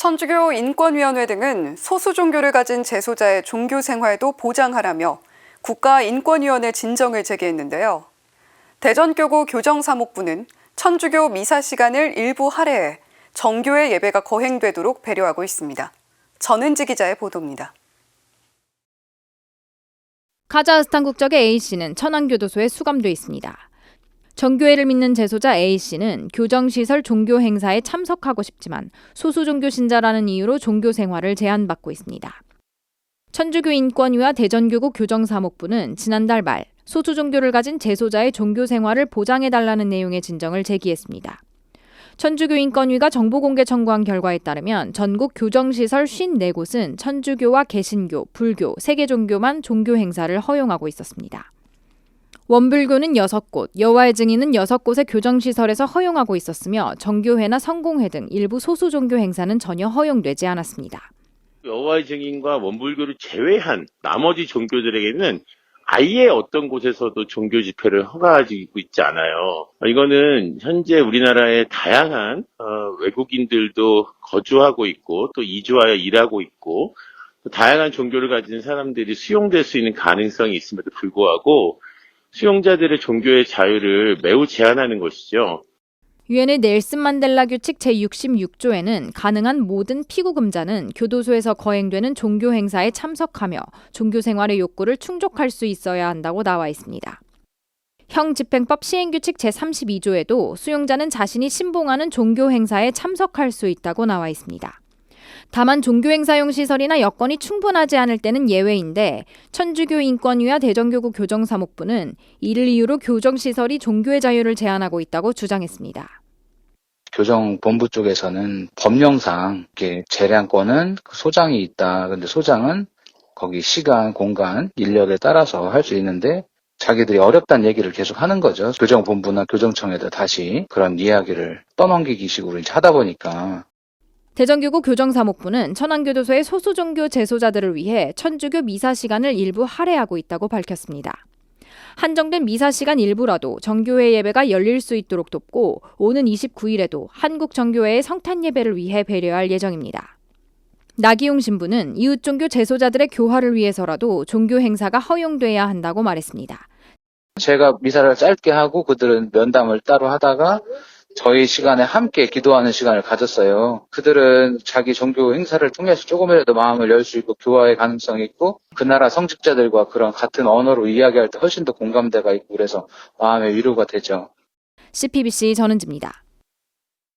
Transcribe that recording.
천주교 인권위원회 등은 소수 종교를 가진 재소자의 종교 생활도 보장하라며 국가인권위원회 진정을 제기했는데요. 대전교구 교정사목부는 천주교 미사 시간을 일부 할애해 정교의 예배가 거행되도록 배려하고 있습니다. 전은지 기자의 보도입니다. 카자흐스탄 국적의 A씨는 천안교도소에 수감돼 있습니다. 정교회를 믿는 재소자 A씨는 교정시설 종교 행사에 참석하고 싶지만 소수 종교 신자라는 이유로 종교 생활을 제한받고 있습니다. 천주교 인권위와 대전교구 교정사목부는 지난달 말 소수 종교를 가진 재소자의 종교 생활을 보장해달라는 내용의 진정을 제기했습니다. 천주교 인권위가 정보 공개 청구한 결과에 따르면 전국 교정시설 54곳은 천주교와 개신교, 불교, 세계 종교만 종교 행사를 허용하고 있었습니다. 원불교는 6곳, 여호와의 증인은 6곳의 교정시설에서 허용하고 있었으며 정교회나 성공회 등 일부 소수 종교 행사는 전혀 허용되지 않았습니다. 여호와의 증인과 원불교를 제외한 나머지 종교들에게는 아예 어떤 곳에서도 종교 집회를 허가하고 있지 않아요. 이거는 현재 우리나라의 다양한 어, 외국인들도 거주하고 있고 또 이주하여 일하고 있고 또 다양한 종교를 가진 사람들이 수용될 수 있는 가능성이 있음에도 불구하고 수용자들의 종교의 자유를 매우 제한하는 것이죠. 유엔의 넬슨 만델라 규칙 제66조에는 가능한 모든 피고금자는 교도소에서 거행되는 종교 행사에 참석하며 종교 생활의 욕구를 충족할 수 있어야 한다고 나와 있습니다. 형집행법 시행규칙 제32조에도 수용자는 자신이 신봉하는 종교 행사에 참석할 수 있다고 나와 있습니다. 다만 종교행사용 시설이나 여건이 충분하지 않을 때는 예외인데 천주교 인권위와 대전교구 교정사목부는 이를 이유로 교정시설이 종교의 자유를 제한하고 있다고 주장했습니다. 교정본부 쪽에서는 법령상 재량권은 그 소장이 있다. 근데 소장은 거기 시간, 공간, 인력에 따라서 할 수 있는데 자기들이 어렵다는 얘기를 계속 하는 거죠. 교정본부나 교정청에다 다시 그런 이야기를 떠넘기기 식으로 하다 보니까 대전교구 교정사목부는 천안교도소의 소수종교 재소자들을 위해 천주교 미사 시간을 일부 할애하고 있다고 밝혔습니다. 한정된 미사 시간 일부라도 정교회 예배가 열릴 수 있도록 돕고 오는 29일에도 한국 정교회의 성탄 예배를 위해 배려할 예정입니다. 나기용 신부는 이웃 종교 재소자들의 교화를 위해서라도 종교 행사가 허용돼야 한다고 말했습니다. 제가 미사를 짧게 하고 그들은 면담을 따로 하다가 저희 시간에 함께 기도하는 시간을 가졌어요. 그들은 자기 종교 행사를 통해서 조금이라도 마음을 열 수 있고 교화의 가능성이 있고 그 나라 성직자들과 그런 같은 언어로 이야기할 때 훨씬 더 공감대가 있고 그래서 마음의 위로가 되죠. CPBC 전은지입니다.